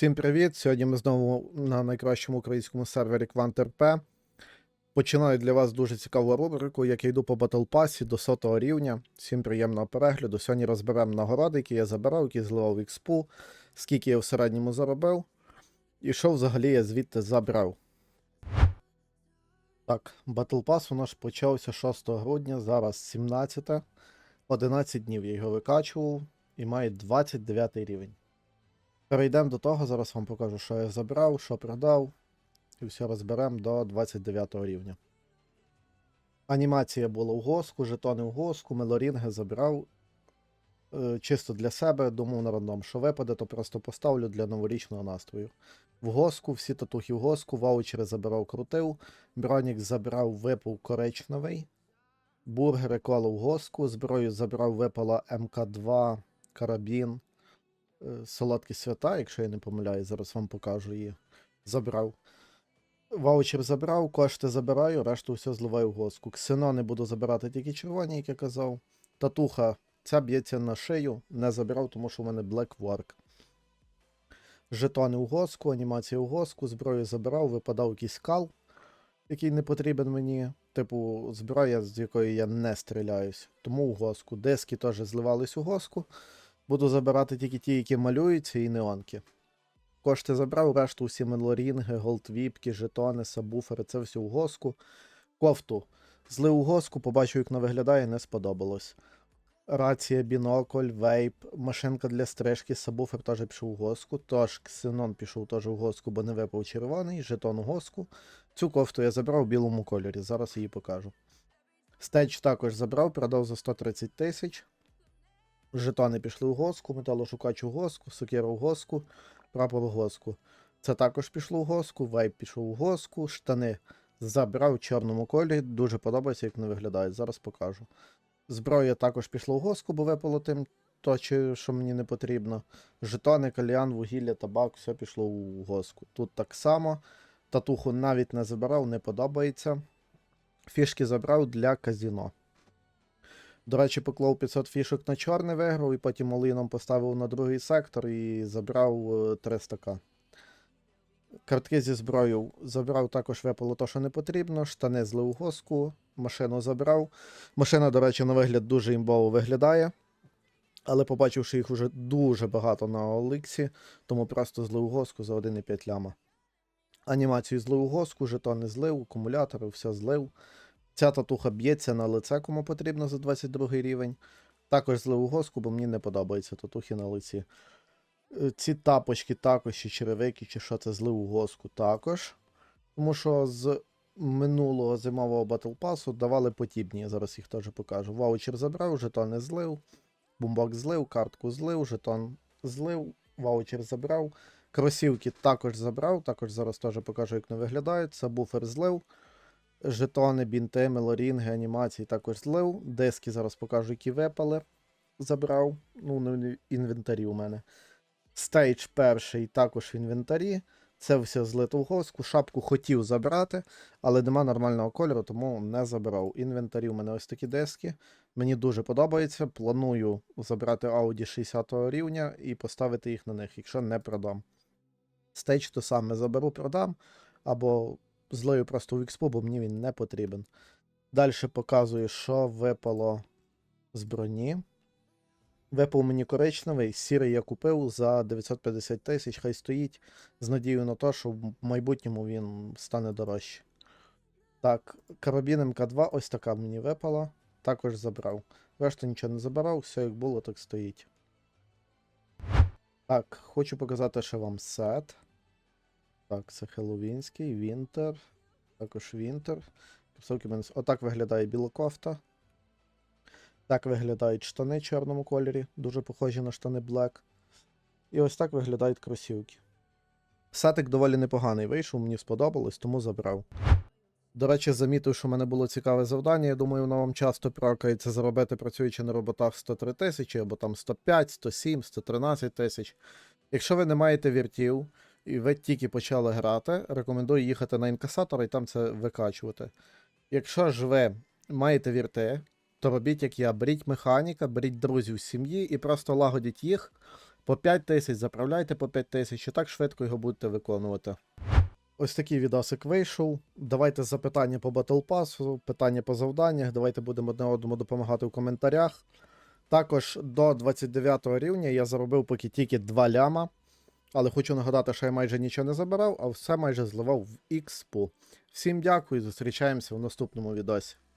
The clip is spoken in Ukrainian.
Всім привіт! Сьогодні ми знову на найкращому українському сервері QuantRP. Починаю для вас дуже цікаву рубрику, як я йду по Battle Pass до сотого рівня. Всім приємного перегляду. Сьогодні розберемо нагороди, які я забирав, які зливав в експу, скільки я в середньому заробив, і що взагалі я звідти забрав. Так, Battle Pass у нас почався 6 грудня, зараз 17. 11 днів я його викачував і має 29 рівень. Перейдемо до того, зараз вам покажу, що я забрав, що продав. І все розберемо до 29 рівня. Анімація була в госку, жетони в госку, мелорінги забрав. Е, чисто для себе, думав на рандом, що випаде, то просто поставлю для новорічного настрою. В госку, всі татухи в госку, ваучери забирав, крутив. Бронік забрав, випав коричневий. Бургери коло в госку, зброю забрав, випала МК2, карабін. Е, Солодкі свята, якщо я не помиляю, зараз вам покажу її. Забрав. Ваучер забрав, кошти забираю, решту все зливаю в госку. Ксенони буду забирати тільки червоні, як я казав. Татуха, ця б'ється на шию, не забирав, тому що в мене Black Work. Жетони у госку, анімація у госку, зброю забирав, випадав якийсь кал, який не потрібен мені. Типу, зброя, з якої я не стріляюсь. Тому у госку. Диски теж зливались у госку. Буду забирати тільки ті, які малюються, і неонки. Кошти забрав, решту всі мелорінги, голдвіпки, жетони, сабвуфери, це все у госку. Кофту. Злив у госку, побачив, як вона виглядає, не сподобалось. Рація, бінокль, вейп, машинка для стрижки, сабвуфер теж пішов у госку. Тож ксенон пішов теж у госку, бо не випав червоний, жетон у госку. Цю кофту я забрав в білому кольорі, зараз її покажу. Стеч також забрав, продав за 130 тисяч. Жетони пішли в госку, металошукач у госку, сокира в госку, прапор в госку. Це також пішло в госку, вейп пішов у госку, штани забрав в чорному кольорі. Дуже подобається, як вони виглядають. Зараз покажу. Зброя також пішла в госку, бо випало тим, то, що мені не потрібно. Жетони, кальян, вугілля, табак, все пішло у госку. Тут так само. Татуху навіть не забирав, не подобається. Фішки забрав для казіно. До речі, поклав 500 фішок на чорний виграв, і потім Оліном поставив на другий сектор і забрав е, 300к. Картки зі зброєю забрав, також випало те, що не потрібно. Штани злив у машину забрав. Машина, до речі, на вигляд дуже імбово виглядає. Але побачивши їх вже дуже багато на Оликсі, тому просто злив госку за 1,5 ляма. Анімацію злив у госку, жетони злив, акумулятори, все злив. Ця татуха б'ється на лице, кому потрібно за 22 рівень. Також злив у госку, бо мені не подобаються татухи на лиці. Е, Ці тапочки також, чи черевики, чи що це злив у госку також. Тому що з минулого зимового Pass давали подібні, я зараз їх теж покажу. Ваучер забрав, жетони злив, бумбок злив, картку злив, жетон злив, ваучер забрав. Кросівки також забрав, також зараз теж покажу, як вони виглядають. Сабвуфер злив. Жетони, бінти, мелорінги, анімації також злив. Диски зараз покажу, які випали. Забрав. Ну, інвентарі у мене. Стейдж перший також в інвентарі. Це все злито в госку. Шапку хотів забрати, але нема нормального кольору, тому не забрав. Інвентарі у мене ось такі диски. Мені дуже подобається. Планую забрати Audi 60 рівня і поставити їх на них, якщо не продам. Стейдж то саме заберу, продам. Або злою просто в експо, бо мені він не потрібен. Далі показую, що випало з броні. Випав мені коричневий, сірий я купив за 950 тисяч, хай стоїть з надією на те, що в майбутньому він стане дорожче. Так, карабін МК2, ось така мені випала. Також забрав. Решту нічого не забирав, все як було, так стоїть. Так, хочу показати ще вам сет. Так, це Хеллоуінський, Вінтер. Також Вінтер. Кросовки мене Отак виглядає білокофта. Так виглядають штани в чорному кольорі, дуже похожі на штани Black. І ось так виглядають кросівки. Сетик доволі непоганий вийшов, мені сподобалось, тому забрав. До речі, замітив, що в мене було цікаве завдання. Я думаю, воно вам часто прокається заробити, працюючи на роботах 103 тисячі, або там 105, 107, 113 тисяч. Якщо ви не маєте віртів, і ви тільки почали грати, рекомендую їхати на інкасатор і там це викачувати. Якщо ж ви маєте вірти, то робіть як я, беріть механіка, беріть друзів з сім'ї і просто лагодіть їх. По 5 тисяч заправляйте по 5 тисяч і так швидко його будете виконувати. Ось такий відосик вийшов. Давайте запитання по Battle Pass, питання по завданнях. Давайте будемо одне одному допомагати в коментарях. Також до 29 рівня я заробив поки тільки 2 ляма. Але хочу нагадати, що я майже нічого не забирав, а все майже зливав в Ікспу. Всім дякую, зустрічаємося в наступному відосі.